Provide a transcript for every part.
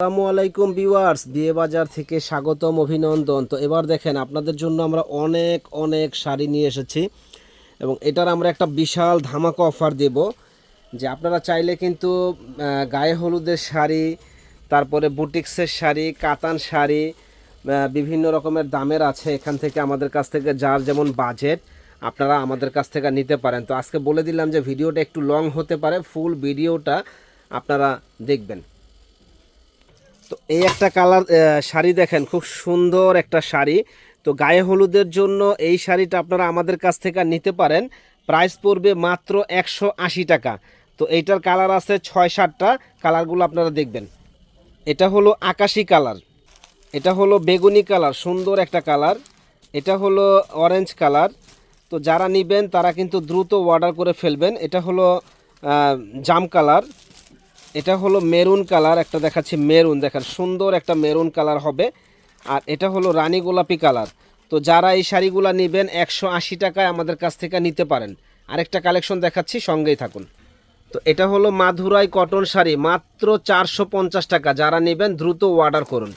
আসসালামু আলাইকুম ভিউয়ার্স বিয়ে বাজার থেকে স্বাগতম অভিনন্দন। তো এবার দেখেন, আপনাদের জন্য আমরা অনেক অনেক শাড়ি নিয়ে এসেছি এবং এটার আমরা একটা বিশাল ধামাকা অফার দেব যে আপনারা চাইলে কিন্তু গায়ে হলুদের শাড়ি, তারপরে বুটিক্সের শাড়ি, কাতান শাড়ি বিভিন্ন রকমের দামের আছে এখান থেকে আমাদের কাছ থেকে, যার যেমন বাজেট, আপনারা আমাদের কাছ থেকে নিতে পারেন। তো আজকে বলে দিলাম যে ভিডিওটা একটু লং হতে পারে, ফুল ভিডিওটা আপনারা দেখবেন। তো এই একটা কালার শাড়ি দেখেন, খুব সুন্দর একটা শাড়ি। তো গায়ে হলুদের জন্য এই শাড়িটা আপনারা আমাদের কাছ থেকে নিতে পারেন। প্রাইস পড়বে মাত্র একশো আশি টাকা। তো এইটার কালার আছে ছয় সাতটা, কালারগুলো আপনারা দেখবেন। এটা হলো আকাশি কালার। এটা হলো বেগুনি কালার, সুন্দর একটা কালার। এটা হলো অরেঞ্জ কালার। তো যারা নেবেন তারা কিন্তু দ্রুত অর্ডার করে ফেলবেন। এটা হলো জাম কালার। এটা হলো মেরুন কালার, একটা দেখাচ্ছি মেরুন, দেখেন সুন্দর একটা মেরুন কালার হবে। আর এটা হলো রানী গোলাপি কালার। তো যারা এই শাড়িগুলো নেবেন, একশো আশি টাকায় আমাদের কাছ থেকে নিতে পারেন। আরেকটা কালেকশন দেখাচ্ছি, সঙ্গেই থাকুন। তো এটা হলো মাধুরাই কটন শাড়ি, মাত্র চারশো পঞ্চাশ টাকা। যারা নেবেন, দ্রুত অর্ডার করুন।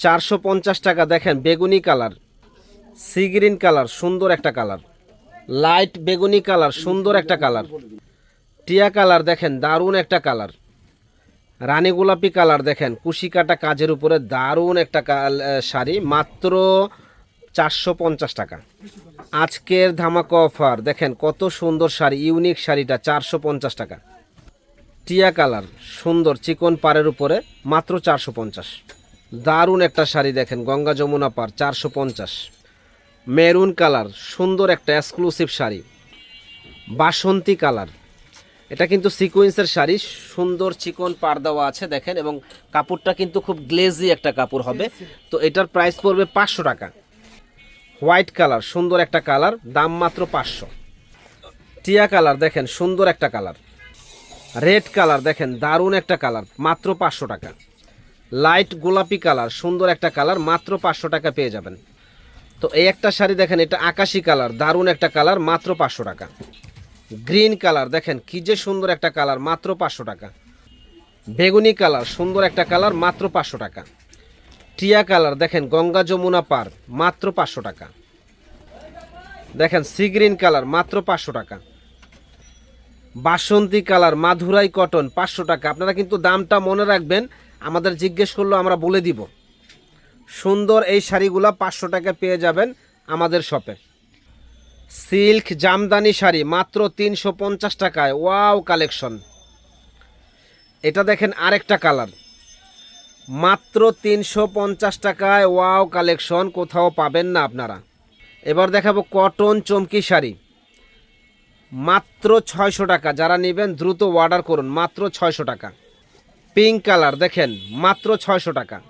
চারশো পঞ্চাশ টাকা, দেখেন বেগুনি কালার, সি গ্রিন কালার, সুন্দর একটা কালার। লাইট বেগুনি কালার, সুন্দর একটা কালার। টিয়া কালার দেখেন, দারুণ একটা কালার। রানী গোলাপি কালার দেখেন কুশি কাটা কাজের উপরে দারুণ একটা শাড়ি, মাত্র চারশো পঞ্চাশ টাকা। আজকের ধামাকা অফার, দেখেন কত সুন্দর শাড়ি, ইউনিক শাড়িটা, চারশো পঞ্চাশ টাকা। টিয়া কালার, সুন্দর, চিকন পাড়ের উপরে মাত্র চারশো পঞ্চাশ। দারুণ একটা শাড়ি দেখেন, গঙ্গা যমুনা পার চারশো পঞ্চাশ। মেরুন কালার, সুন্দর একটা এক্সক্লুসিভ শাড়ি। বাসন্তী কালার এটা কিন্তু সিকোয়েন্সের শাড়ি সুন্দর চিকন পার দেওয়া আছে দেখেন এবং কাপড়টা কিন্তু খুব গ্লেজি একটা কাপড় হবে। তো এটার প্রাইস পড়বে পাঁচশো টাকা। হোয়াইট কালার সুন্দর একটা কালার দাম মাত্র পাঁচশো। টিয়া কালার দেখেন সুন্দর একটা কালার রেড কালার দেখেন দারুণ একটা কালার মাত্র পাঁচশো টাকা। লাইট গোলাপি কালার সুন্দর একটা কালার মাত্র পাঁচশো টাকা পেয়ে যাবেন। তো এই একটা শাড়ি দেখেন এটা আকাশি কালার দারুণ একটা কালার মাত্র পাঁচশো টাকা। গ্রিন কালার, দেখেন কি যে সুন্দর একটা কালার, মাত্র পাঁচশো টাকা। বেগুনি কালার, সুন্দর একটা কালার, মাত্র পাঁচশো টাকা। টিয়া কালার, দেখেন গঙ্গা যমুনা পার, মাত্র পাঁচশো টাকা। দেখেন সি গ্রিন কালার, মাত্র পাঁচশো টাকা। বাসন্তী কালার, মাধুরাই কটন, পাঁচশো টাকা। আপনারা কিন্তু দামটা মনে রাখবেন, আমাদের জিজ্ঞেস করলেও আমরা বলে দিব। সুন্দর এই শাড়িগুলো পাঁচশো টাকা পেয়ে যাবেন আমাদের শপে। সিল্ক জামদানি শাড়ি, মাত্র তিনশো পঞ্চাশ টাকায়। Wow, collection. এটা দেখেন আরেকটা কালার। মাত্র তিনশো পঞ্চাশ টাকায়, ওয়াও, কালেকশন। কোথাও পাবেন না আপনারা। এবার দেখাবো কটন চমকি শাড়ি। মাত্র ছয়শো টাকা। যারা নেবেন, দ্রুত অর্ডার করুন। মাত্র ছয়শো টাকা। পিঙ্ক কালার, দেখেন, মাত্র ছয়শো টাকা।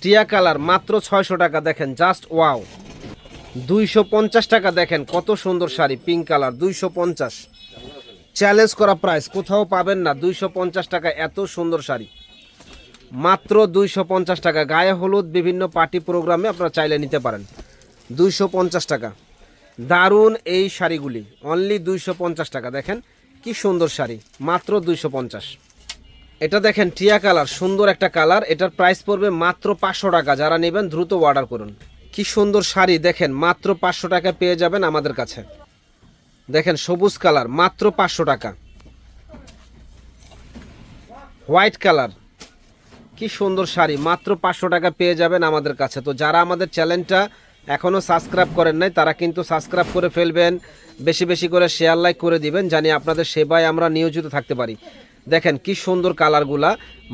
টিয়া কালার, মাত্র ছয়শো টাকা। দেখেন, জাস্ট ওয়াও। দুইশো পঞ্চাশ টাকা দেখেন, কত সুন্দর শাড়ি পিঙ্ক কালার দুইশো পঞ্চাশ। চ্যালেঞ্জ করা প্রাইস কোথাও পাবেন না, দুইশো পঞ্চাশ টাকা, এত সুন্দর শাড়ি। মাত্র দুইশো পঞ্চাশ টাকা, গায়ে হলুদ বিভিন্ন পার্টি প্রোগ্রামে আপনারা চাইলে নিতে পারেন। দুইশো পঞ্চাশ টাকা। দারুণ এই শাড়িগুলি অনলি দুইশো পঞ্চাশ টাকা, দেখেন কি সুন্দর শাড়ি, মাত্র দুইশো পঞ্চাশ। এটা দেখেন টিয়া কালার সুন্দর একটা কালার এটার প্রাইস পড়বে মাত্র পাঁচশো টাকা, যারা নেবেন দ্রুত অর্ডার করুন। কি সুন্দর শাড়ি, দেখেন, মাত্র পাঁচশো টাকা পেয়ে যাবেন আমাদের কাছে। দেখেন, সবুজ কালার, মাত্র পাঁচশো টাকা। হোয়াইট কালার, কি সুন্দর শাড়ি, মাত্র পাঁচশো টাকা পেয়ে যাবেন আমাদের কাছে। তো যারা আমাদের চ্যানেলটা এখনও সাবস্ক্রাইব করেন নাই, তারা কিন্তু সাবস্ক্রাইব করে ফেলবেন, বেশি বেশি করে শেয়ার, লাইক করে দিবেন, জানি আপনাদের সেবায় আমরা নিয়োজিত থাকতে পারি। দেখেন, কি সুন্দর কালারগুলা,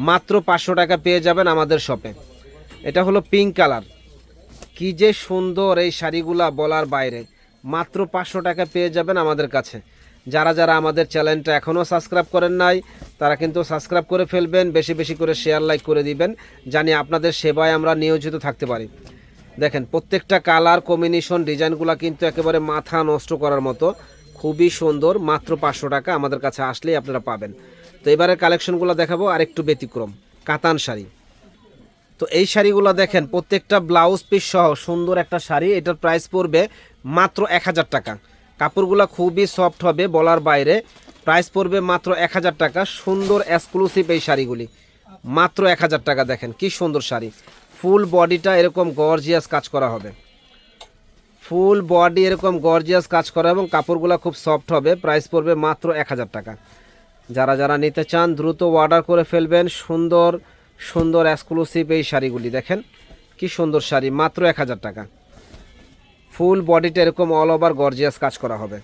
মাত্র পাঁচশো টাকা পেয়ে যাবেন আমাদের শপে। এটা হলো পিঙ্ক কালার। কি যে সুন্দর এই শাড়িগুলা বলার বাইরে। মাত্র পাঁচশো টাকা পেয়ে যাবেন আমাদের কাছে। যারা যারা আমাদের চ্যানেলটা এখনও সাবস্ক্রাইব করেন নাই, তারা কিন্তু সাবস্ক্রাইব করে ফেলবেন, বেশি বেশি করে শেয়ার লাইক করে দিবেন, জানি আপনাদের সেবায় আমরা নিয়োজিত থাকতে পারি। দেখেন, প্রত্যেকটা কালার কম্বিনেশন ডিজাইনগুলো কিন্তু একেবারে মাথা নষ্ট করার মতো, খুবই সুন্দর, মাত্র পাঁচশো টাকা আমাদের কাছে আসলেই আপনারা পাবেন। তো এবারের কালেকশনগুলো দেখাবো, আরেকটু ব্যতিক্রম, কাতান শাড়ি। তো এই শাড়িগুলো দেখেন, প্রত্যেকটা ব্লাউজ পিস সহ সুন্দর একটা শাড়ি। এটার প্রাইস পড়বে মাত্র এক হাজার টাকা। কাপড়গুলো খুবই সফট হবে বলার বাইরে। প্রাইস পড়বে মাত্র এক হাজার টাকা। সুন্দর এক্সক্লুসিভ এই শাড়িগুলি। মাত্র এক হাজার টাকা দেখেন, কি সুন্দর শাড়ি। ফুল বডিটা এরকম গর্জিয়াস কাজ করা হবে। ফুল বডি এরকম গর্জিয়াস কাজ করা এবং কাপড়গুলো খুব সফট হবে। প্রাইস পড়বে মাত্র এক হাজার টাকা। যারা যারা নিতে চান, দ্রুত অর্ডার করে ফেলবেন। সুন্দর সুন্দর এক্সক্লুসিভ এই শাড়িগুলি দেখেন। কি সুন্দর শাড়ি, মাত্র এক হাজার টাকা। ফুল বডিটা এরকম অল ওভার গর্জিয়াস কাজ করা হবে।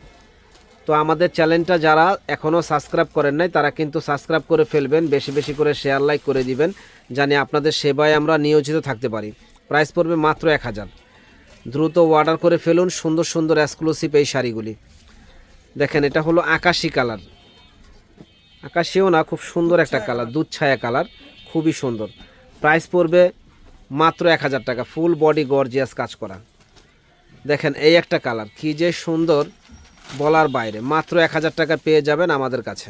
তো আমাদের চ্যানেলটা যারা এখনও সাবস্ক্রাইব করেন নাই, তারা কিন্তু সাবস্ক্রাইব করে ফেলবেন, বেশি বেশি করে শেয়ার লাইক করে দিবেন, জানি আপনাদের সেবায় আমরা নিয়োজিত থাকতে পারি। প্রাইস পড়বে মাত্র এক হাজার। দ্রুত অর্ডার করে ফেলুন সুন্দর সুন্দর এক্সক্লুসিভ এই শাড়িগুলি। দেখেন, এটা হলো আকাশি কালার আকাশিও না, খুব সুন্দর একটা কালার দুধ ছায়া কালার খুবই সুন্দর। প্রাইস পড়বে মাত্র এক হাজার টাকা। ফুল বডি গর্জিয়াস কাজ করা। দেখেন এই একটা কালার কি যে সুন্দর বলার বাইরে। মাত্র এক হাজার টাকা পেয়ে যাবেন আমাদের কাছে।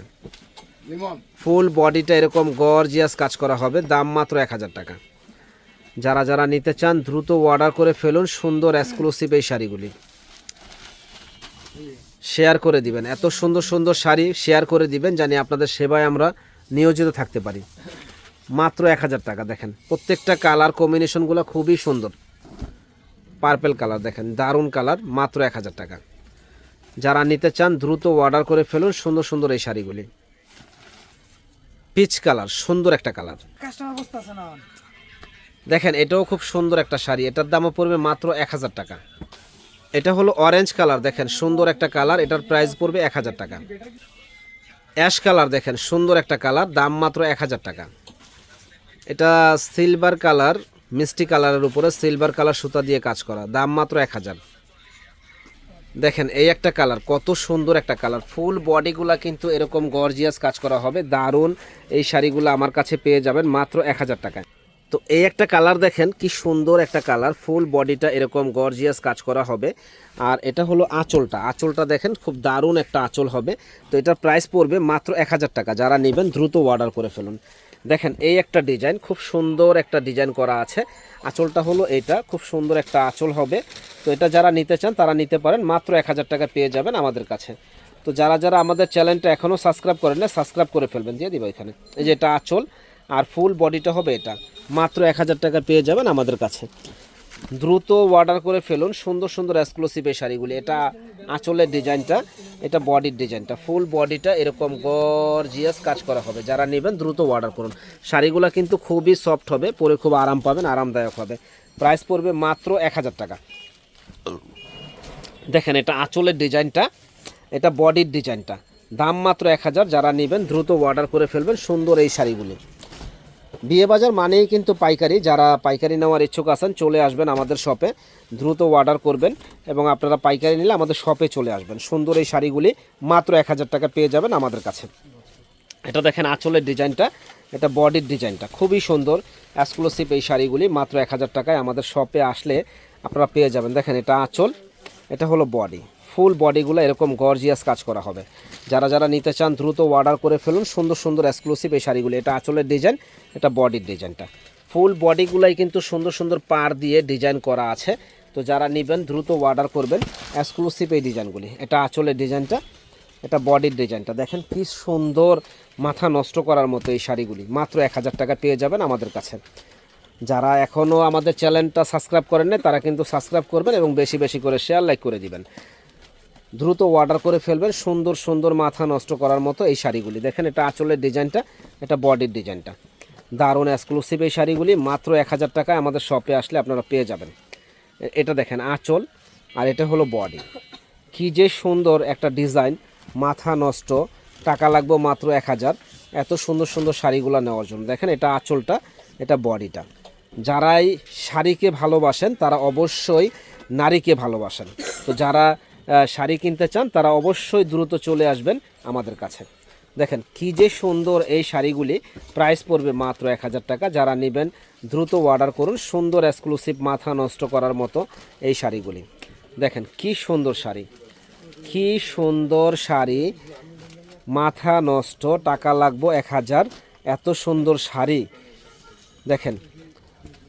ফুল বডিটা এরকম গর্জিয়াস কাজ করা হবে। দাম মাত্র এক হাজার টাকা। যারা যারা নিতে চান দ্রুত অর্ডার করে ফেলুন সুন্দর এক্সক্লুসিভ এই শাড়িগুলি। শেয়ার করে দিবেন। এত সুন্দর সুন্দর শাড়ি শেয়ার করে দিবেন জানি আপনাদের সেবায় আমরা নিয়োজিত থাকতে পারি। মাত্র এক হাজার টাকা দেখেন। প্রত্যেকটা কালার কম্বিনেশনগুলো খুবই সুন্দর। পার্পেল কালার দেখেন দারুণ কালার মাত্র এক হাজার টাকা। যারা নিতে চান দ্রুত অর্ডার করে ফেলুন সুন্দর সুন্দর এই শাড়িগুলি। পিচ কালার সুন্দর একটা কালার দেখেন এটাও খুব সুন্দর একটা শাড়ি। এটার দামও পড়বে মাত্র এক হাজার টাকা। এটা হলো অরেঞ্জ কালার দেখেন সুন্দর একটা কালার এটার প্রাইস পড়বে এক হাজার টাকা। অ্যাশ কালার দেখেন সুন্দর একটা কালার দাম মাত্র এক হাজার টাকা। এটা সিলভার কালার মিষ্টি কালারের উপরে সিলভার কালার সুতা দিয়ে কাজ করা। দাম মাত্র এক হাজার। দেখেন, এই একটা কালার কত সুন্দর একটা কালার ফুল বডিগুলা কিন্তু এরকম গর্জিয়াস কাজ করা হবে। দারুণ এই শাড়িগুলো আমার কাছে পেয়ে যাবেন মাত্র এক হাজার টাকায়। তো এই একটা কালার দেখেন, কি সুন্দর একটা কালার ফুল বডিটা এরকম গর্জিয়াস কাজ করা হবে। আর এটা হলো আঁচলটা। আঁচলটা দেখেন, খুব দারুণ একটা আঁচল হবে। তো এটার প্রাইস পড়বে মাত্র এক হাজার টাকা। যারা নেবেন, দ্রুত অর্ডার করে ফেলুন। দেখেন, এই একটা ডিজাইন, খুব সুন্দর একটা ডিজাইন করা আছে। আঁচলটা হলো এটা খুব সুন্দর একটা আঁচল হবে। তো এটা যারা নিতে চান, তারা নিতে পারেন, মাত্র এক হাজার টাকা পেয়ে যাবেন আমাদের কাছে। তো যারা যারা আমাদের চ্যানেলটা এখনও সাবস্ক্রাইব করেন না সাবস্ক্রাইব করে ফেলবেন, দিয়ে দিব এখানে। এই যে এটা আঁচল, আর ফুল বডিটা হবে এটা। মাত্র এক হাজার টাকা পেয়ে যাবেন আমাদের কাছে। দ্রুত অর্ডার করে ফেলুন সুন্দর সুন্দর এক্সক্লুসিভ এই শাড়িগুলি। এটা আঁচলের ডিজাইনটা, এটা বডির ডিজাইনটা। ফুল বডিটা এরকম গর্জিয়াস কাজ করা হবে। যারা নেবেন দ্রুত অর্ডার করুন। শাড়িগুলো কিন্তু খুবই সফট হবে, পরে খুব আরাম পাবেন, আরামদায়ক হবে। প্রাইস পড়বে মাত্র এক হাজার টাকা। দেখেন এটা আঁচলের ডিজাইনটা, এটা বডির ডিজাইনটা। দাম মাত্র এক হাজার, যারা নেবেন দ্রুত অর্ডার করে ফেলবেন সুন্দর এই শাড়িগুলি। বিয়ে বাজার মানেই কিন্তু পাইকারি। যারা পাইকারি নেওয়ার ইচ্ছুক আছেন, চলে আসবেন আমাদের শপে। দ্রুত অর্ডার করবেন এবং আপনারা পাইকারি নিলে আমাদের শপে চলে আসবেন। সুন্দর এই শাড়িগুলি মাত্র এক হাজার টাকা পেয়ে যাবেন আমাদের কাছে। এটা দেখেন আঁচলের ডিজাইনটা, এটা বডির ডিজাইনটা। খুবই সুন্দর এক্সক্লুসিভ এই শাড়িগুলি মাত্র এক হাজার টাকায় আমাদের শপে আসলে আপনারা পেয়ে যাবেন। দেখেন এটা আঁচল, এটা হলো বডি। ফুল বডিগুলো এরকম গর্জিয়াস কাজ করা হবে। যারা যারা নিতে চান, দ্রুত অর্ডার করে ফেলুন। সুন্দর সুন্দর এক্সক্লুসিভ এই শাড়িগুলি। এটা আঁচলের ডিজাইন এটা বডির ডিজাইনটা ফুল বডিগুলাই কিন্তু সুন্দর সুন্দর পার দিয়ে ডিজাইন করা আছে। তো যারা নেবেন, দ্রুত অর্ডার করবেন এক্সক্লুসিভ এই ডিজাইনগুলি এটা আঁচলের ডিজাইনটা এটা বডির ডিজাইনটা দেখেন কি সুন্দর মাথা নষ্ট করার মতো এই শাড়িগুলি। মাত্র এক হাজার টাকা পেয়ে যাবেন আমাদের কাছে। যারা এখনও আমাদের চ্যানেলটা সাবস্ক্রাইব করেন তারা কিন্তু সাবস্ক্রাইব করবেন এবং বেশি বেশি করে শেয়ার লাইক করে দিবেন। দ্রুত অর্ডার করে ফেলবেন, সুন্দর সুন্দর মাথা নষ্ট করার মতো এই শাড়িগুলি। দেখেন এটা আঁচলের ডিজাইনটা, এটা বডির ডিজাইনটা। দারুণ এক্সক্লুসিভ এই শাড়িগুলি, মাত্র এক হাজার টাকায় আমাদের শপে আসলে আপনারা পেয়ে যাবেন। এটা দেখেন, আঁচল, আর এটা হলো বডি কি যে সুন্দর একটা ডিজাইন, মাথা নষ্ট, টাকা লাগবে মাত্র এক হাজার। এত সুন্দর সুন্দর শাড়িগুলো নেওয়ার জন্য। দেখেন এটা আঁচলটা, এটা বডিটা যারাই শাড়িকে ভালোবাসেন, তারা অবশ্যই নারীকে ভালোবাসেন। তো যারা শাড়ি কিনতে চান, তারা অবশ্যই দ্রুত চলে আসবেন আমাদের কাছে। দেখেন, কি যে সুন্দর এই শাড়িগুলি। প্রাইস পড়বে মাত্র এক হাজার টাকা। যারা নেবেন, দ্রুত অর্ডার করুন। সুন্দর এক্সক্লুসিভ মাথা নষ্ট করার মতো এই শাড়িগুলি। দেখেন, কি সুন্দর শাড়ি। কি সুন্দর শাড়ি। মাথা নষ্ট, টাকা লাগবো এক হাজার। এত সুন্দর শাড়ি। দেখেন,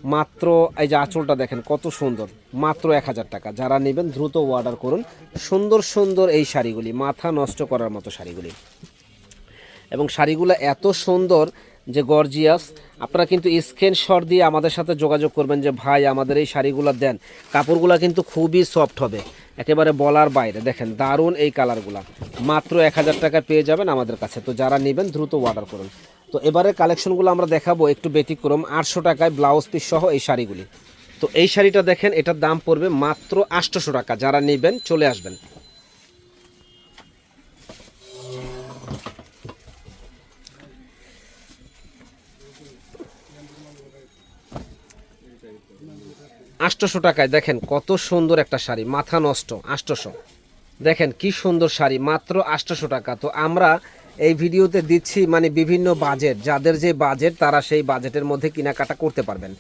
মাত্র এই যে আঁচলটা দেখেন, কত সুন্দর। মাত্র এক হাজার টাকা। যারা নেবেন দ্রুত অর্ডার করুন। সুন্দর সুন্দর এই শাড়িগুলি, মাথা নষ্ট করার মতো শাড়িগুলি। এবং শাড়িগুলো এত সুন্দর যে গর্জিয়াস আপনারা কিন্তু স্ক্রিনশট দিয়ে আমাদের সাথে যোগাযোগ করবেন যে, ভাই, আমাদের এই শাড়িগুলো দেন। কাপড়গুলো কিন্তু খুবই সফট হবে, একেবারে বলার বাইরে। দেখেন, দারুণ এই কালারগুলো মাত্র এক হাজার টাকা পেয়ে যাবেন আমাদের কাছে। তো যারা নেবেন, দ্রুত অর্ডার করুন। তো এবারে কালেকশনগুলো আমরা দেখাবো একটু ব্যতিক্রম। আটশো টাকায় ব্লাউজ পিস সহ এই শাড়িগুলি। তো এই শাড়িটা দেখেন, এটার দাম পড়বে মাত্র আটশোশো টাকা। যারা নেবেন, চলে আসবেন। আটশোশো টাকায় দেখেন, কত সুন্দর একটা শাড়ি, মাথা নষ্ট আটশোশো দেখেন কি সুন্দর শাড়ি, মাত্র আটশোশো টাকা। তো আমরা এই ভিডিওতে দিচ্ছি মানে বিভিন্ন বাজেট যাদের যে বাজেট তারা সেই বাজেটের মধ্যে কেনাকাটা করতে পারবেন।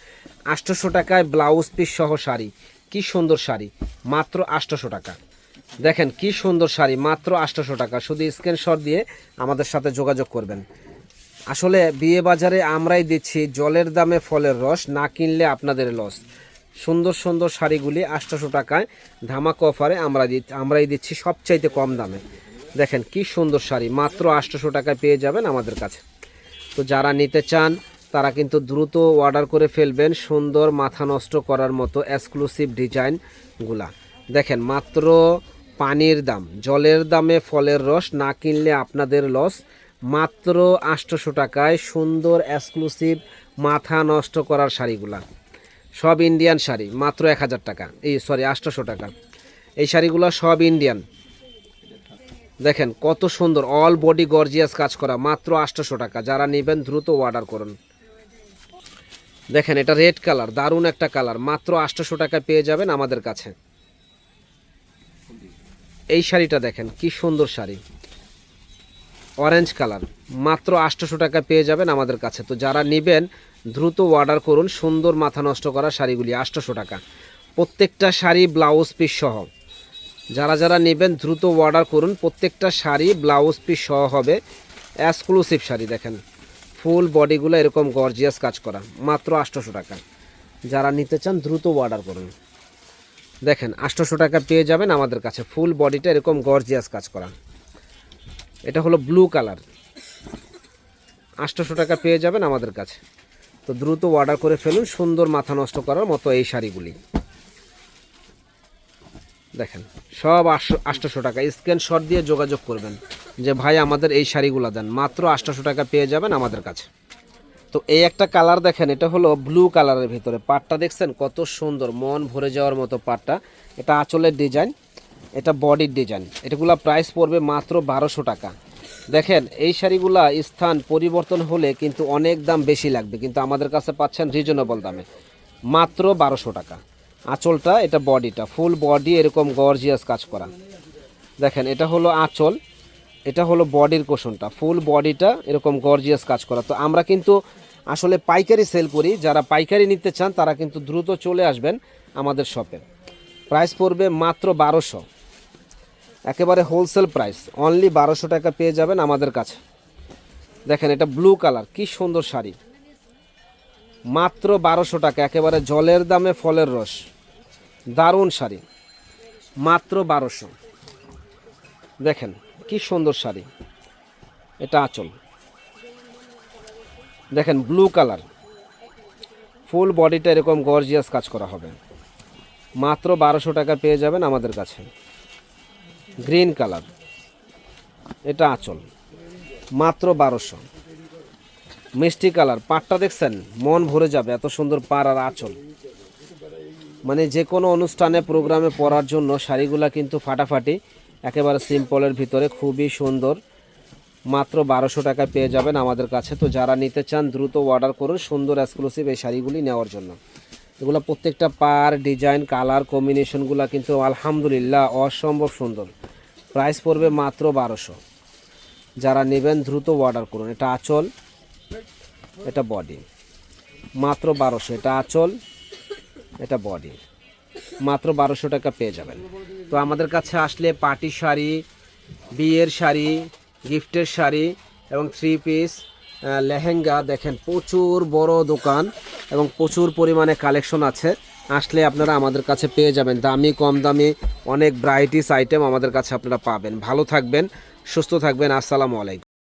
আটশোশো টাকায় ব্লাউজ পিস সহ শাড়ি, কি সুন্দর শাড়ি, মাত্র আটশোশো টাকা। দেখেন কি সুন্দর শাড়ি, মাত্র আটশোশো টাকা। শুধু স্ক্রিনশট দিয়ে আমাদের সাথে যোগাযোগ করবেন। আসলে বিয়ে বাজারে আমরাই দিচ্ছি জলের দামে ফলের রস, না কিনলে আপনাদের লস সুন্দর সুন্দর শাড়িগুলি আটশোশো টাকায় ধামাক অফারে আমরা আমরাই দিচ্ছি সবচাইতে কম দামে। দেখেন কি সুন্দর শাড়ি। মাত্র আটশোশো টাকায় পেয়ে যাবেন আমাদের কাছে। তো যারা নিতে চান, তারা কিন্তু দ্রুত অর্ডার করে ফেলবেন সুন্দর মাথা নষ্ট করার মতো এক্সক্লুসিভ ডিজাইনগুলা দেখেন, মাত্র পানির দাম, জলের দামে ফলের রস না কিনলে আপনাদের লস মাত্র আটশোশো টাকায় সুন্দর এক্সক্লুসিভ মাথা নষ্ট করার শাড়িগুলা। সব ইন্ডিয়ান শাড়ি, মাত্র এক হাজার টাকা। এই সরি আটশোশো টাকা। এই শাড়িগুলো সব ইন্ডিয়ান দেখেন, কত সুন্দর অল বডি গর্জিয়াস কাজ করা, মাত্র আটশোশো টাকা। যারা নেবেন, দ্রুত অর্ডার করুন। দেখেন, এটা রেড কালার দারুণ একটা কালার মাত্র আটশোশো টাকায় পেয়ে যাবেন আমাদের কাছে। এই শাড়িটা দেখেন, কি সুন্দর শাড়ি। অরেঞ্জ কালার মাত্র আটশোশো টাকা পেয়ে যাবেন আমাদের কাছে। তো যারা নেবেন, দ্রুত অর্ডার করুন, সুন্দর মাথা নষ্ট করা শাড়িগুলি আটশোশো টাকা। প্রত্যেকটা শাড়ি ব্লাউজ পিস সহ। যারা যারা নেবেন দ্রুত অর্ডার করুন। প্রত্যেকটা শাড়ি ব্লাউজ পিস সহ হবে। এক্সক্লুসিভ শাড়ি দেখেন। ফুল বডিগুলো এরকম গর্জিয়াস কাজ করা। মাত্র আটশোশো টাকা। যারা নিতে চান দ্রুত অর্ডার করুন। দেখেন, আটশোশো টাকা পেয়ে যাবেন আমাদের কাছে। ফুল বডিটা এরকম গর্জিয়াস কাজ করা। এটা হলো ব্লু কালার আটশোশো টাকা পেয়ে যাবেন আমাদের কাছে। তো দ্রুত অর্ডার করে ফেলুন। সুন্দর মাথা নষ্ট করার মতো এই শাড়িগুলি। দেখেন, সব আটশো টাকা। স্ক্রিনশট দিয়ে যোগাযোগ করবেন যে, ভাই, আমাদের এই শাড়িগুলো দেন। মাত্র আটশোশো টাকা পেয়ে যাবেন আমাদের কাছে। তো এই একটা কালার দেখেন, এটা হলো ব্লু কালারের ভিতরে। পাটটা দেখছেন, কত সুন্দর, মন ভরে যাওয়ার মতো পাটটা। এটা আঁচলের ডিজাইন, এটা বডির ডিজাইন। এটাগুলা প্রাইস পড়বে মাত্র বারোশো টাকা। দেখেন, এই শাড়িগুলা স্থান পরিবর্তন হলে কিন্তু অনেক দাম বেশি লাগবে, কিন্তু আমাদের কাছে পাচ্ছেন রিজনেবল দামে। মাত্র বারোশো টাকা। আঁচলটা, এটা বডিটা ফুল বডি এরকম গর্জিয়াস কাজ করা। দেখেন, এটা হলো আঁচল, এটা হলো বডির কোষণটা ফুল বডিটা এরকম গর্জিয়াস কাজ করা। তো আমরা কিন্তু আসলে পাইকারি সেল করি, যারা পাইকারি নিতে চান, তারা কিন্তু দ্রুত চলে আসবেন আমাদের শপে প্রাইস পড়বে মাত্র বারোশো। একেবারে হোলসেল প্রাইস অনলি বারোশো টাকা পেয়ে যাবেন আমাদের কাছে। দেখেন, এটা ব্লু কালার কি সুন্দর শাড়ি। মাত্র বারোশো টাকা, একেবারে জলের দামে ফলের রস। দারুণ শাড়ি। মাত্র বারোশো। দেখেন, কি সুন্দর শাড়ি। এটা আঁচল। দেখেন ব্লু কালার ফুল বডিটা এরকম গর্জিয়াস কাজ করা হবে। মাত্র বারোশো টাকা পেয়ে যাবেন আমাদের কাছে। গ্রিন কালার এটা আঁচল। মাত্র বারোশো। মিষ্টি কালার পাটটা দেখছেন? মন ভরে যাবে এত সুন্দর পার আর আঁচল। মানে যে কোনো অনুষ্ঠানে প্রোগ্রামে পরার জন্য শাড়িগুলা কিন্তু ফাটাফাটি, একেবারে সিম্পলের ভিতরে, খুবই সুন্দর। মাত্র বারোশো টাকা পেয়ে যাবেন আমাদের কাছে। তো যারা নিতে চান, দ্রুত অর্ডার করুন, সুন্দর এক্সক্লুসিভ এই শাড়িগুলি নেওয়ার জন্য। এগুলো প্রত্যেকটা পার ডিজাইন কালার কম্বিনেশনগুলো কিন্তু আলহামদুলিল্লাহ অসম্ভব সুন্দর। প্রাইস পড়বে মাত্র বারোশো। যারা নেবেন, দ্রুত অর্ডার করুন। এটা আঁচল, এটা বডি মাত্র বারোশো। এটা আঁচল এটা বডি মাত্র বারোশো টাকা পেয়ে যাবেন। তো আমাদের কাছে আসলে পার্টি শাড়ি, বিয়ের শাড়ি, গিফটের শাড়ি এবং থ্রি পিস লেহেঙ্গা। দেখেন, প্রচুর বড় দোকান এবং প্রচুর পরিমাণে কালেকশন আছে। আসলে আপনারা আমাদের কাছে পেয়ে যাবেন। দামি, কম দামি, অনেক ব্রাইটিস আইটেম আমাদের কাছে আপনারা পাবেন। ভালো থাকবেন, সুস্থ থাকবেন। আসসালামু আলাইকুম।